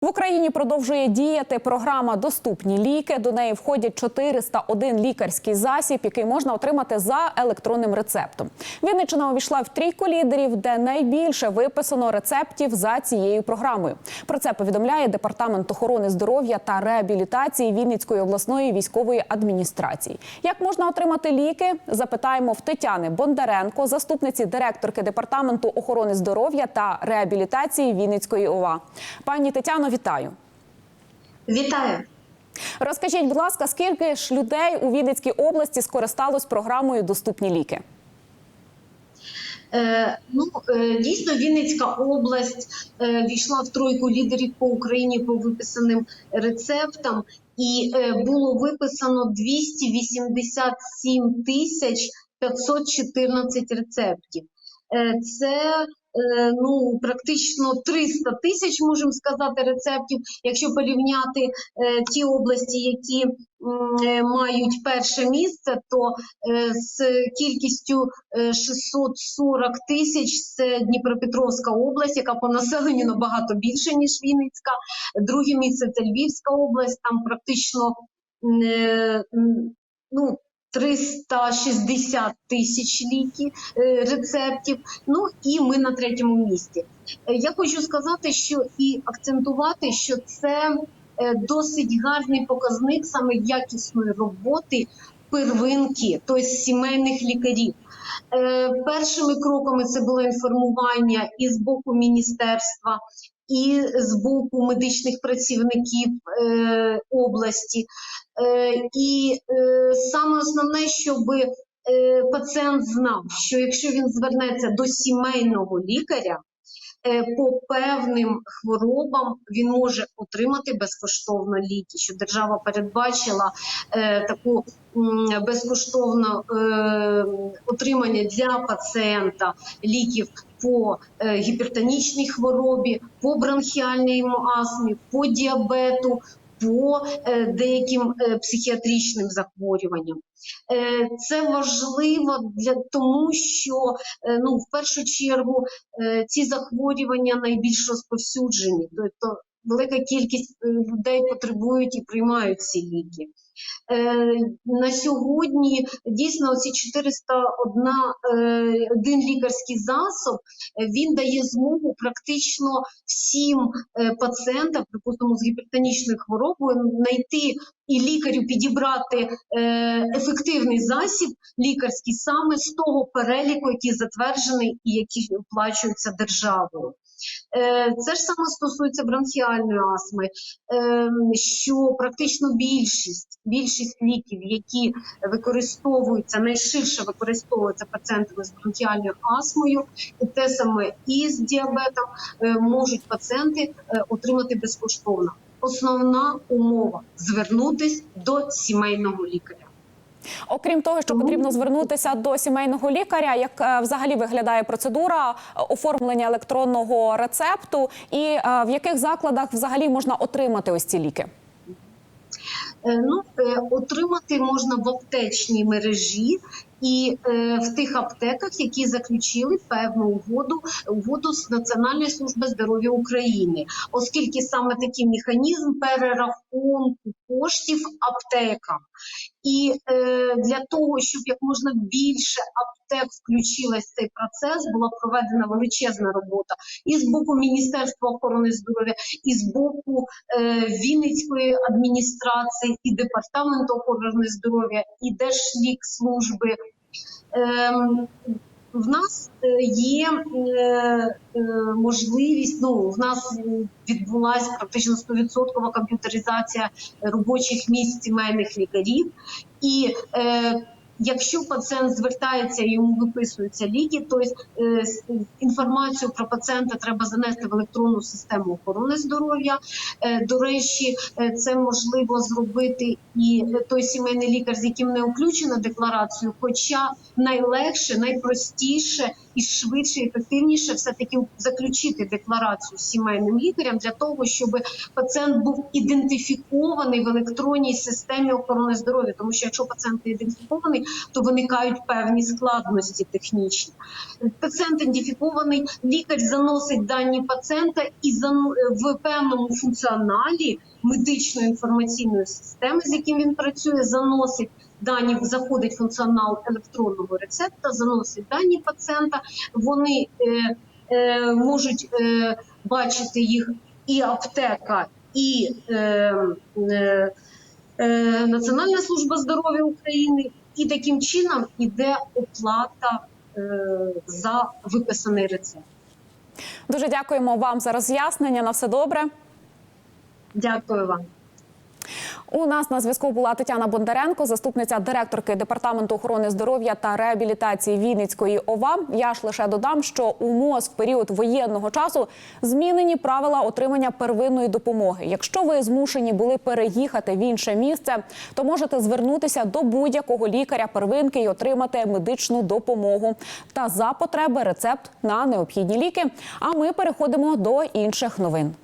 В Україні продовжує діяти програма Доступні ліки. До неї входять 401 лікарський засіб, який можна отримати за електронним рецептом. Вінниччина увійшла в трійку лідерів, де найбільше виписано рецептів за цією програмою. Про це повідомляє департамент охорони здоров'я та реабілітації Вінницької обласної військової адміністрації. Як можна отримати ліки? Запитаємо в Тетяни Бондаренко, заступниці директорки департаменту охорони здоров'я та реабілітації Вінницької ОВА. Пані Тетяно, вітаю. Вітаю. Розкажіть, будь ласка, скільки ж людей у Вінницькій області скористалось програмою Доступні ліки? Е, ну е, дійсно Вінницька область е, війшла в тройку лідерів по Україні по виписаним рецептам, і було виписано 287 тисяч 514 рецептів. Це ну практично 300 тисяч, можемо сказати, рецептів. Якщо порівняти е, ті області, які е, мають перше місце, то е, з кількістю е, 640 тисяч це Дніпропетровська область, яка по населенню набагато більше ніж Вінницька. Друге місце це Львівська область. Там практично е, ну. 360 тисяч ліків е, рецептів. Ну і ми на третьому місці. Е, Я хочу сказати, що і акцентувати, що це е, досить гарний показник саме якісної роботи первинки, тобто сімейних лікарів. Е, Першими кроками це було інформування і з боку міністерства, і з боку медичних працівників е, області. Е, і саме основне, щоб пацієнт знав, що якщо він звернеться до сімейного лікаря, по певним хворобам він може отримати безкоштовно ліки, що держава передбачила е, таку безкоштовне е, отримання для пацієнта ліків по е, гіпертонічній хворобі, по бронхіальній астмі, по діабету, по е, деяким е, психіатричним захворюванням. Е, Це важливо для тому, що ну в першу чергу ці захворювання найбільш розповсюджені, тобто велика кількість людей потребують і приймають ці ліки. Е, На сьогодні дійсно ці 401 е, один лікарський засоб е, він дає змогу практично всім пацієнтам, припустимо, з гіпертонічною хворобою, знайти і лікарю підібрати ефективний засіб лікарський саме з того переліку, який затверджений і який оплачується державою. Е, Це ж саме стосується бронхіальної астми, е, що практично більшість, більшість ліків, які використовуються, найширше використовуються пацієнтами з бронхіальною астмою, те саме і з діабетом, е, можуть пацієнти отримати безкоштовно. Основна умова звернутись до сімейного лікаря. Окрім того, що потрібно звернутися до сімейного лікаря, як е, взагалі виглядає процедура оформлення електронного рецепту, і е, в яких закладах взагалі можна отримати ось ці ліки? Е, Ну, отримати можна в аптечній мережі і е, в тих аптеках, які заключили певну угоду, угоду з Національної служби здоров'я України, оскільки саме такий механізм перерахунку коштів аптекам. І е, для того, щоб як можна більше аптек включилась в цей процес, була проведена величезна робота і з боку Міністерства охорони здоров'я, і з боку е, Вінницької адміністрації, і департаменту охорони здоров'я, і Держлікслужби. Ем, в нас е, є е, е, можливість. Ну в нас відбулася практично 100% комп'ютеризація робочих місць сімейних лікарів, і якщо пацієнт звертається і йому виписуються ліки, то е, інформацію про пацієнта треба занести в електронну систему охорони здоров'я. До речі, це можливо зробити і той сімейний лікар, з яким не включено декларацію, хоча найлегше, найпростіше і швидше, ефективніше все таки заключити декларацію з сімейним лікарем для того, щоб пацієнт був ідентифікований в електронній системі охорони здоров'я. Тому що якщо пацієнт не ідентифікований, то виникають певні складності технічні. Пацієнт ідентифікований, лікар заносить дані пацієнта і в певному функціоналі медичної інформаційної системи, з яким він працює, заносить. Дані заходить функціонал електронного рецепта, заносить дані пацієнта. Вони е, е, можуть е, бачити їх і аптека, і е, е, е, Національна служба здоров'я України, і таким чином іде оплата е, за виписаний рецепт. Дуже дякуємо вам за роз'яснення. На все добре. Дякую вам. У нас на зв'язку була Тетяна Бондаренко, заступниця директорки департаменту охорони здоров'я та реабілітації Вінницької ОВА. Я ж лише додам, що у МОЗ в період воєнного часу змінені правила отримання первинної допомоги. Якщо ви змушені були переїхати в інше місце, то можете звернутися до будь-якого лікаря первинки і отримати медичну допомогу та за потреби рецепт на необхідні ліки. А ми переходимо до інших новин.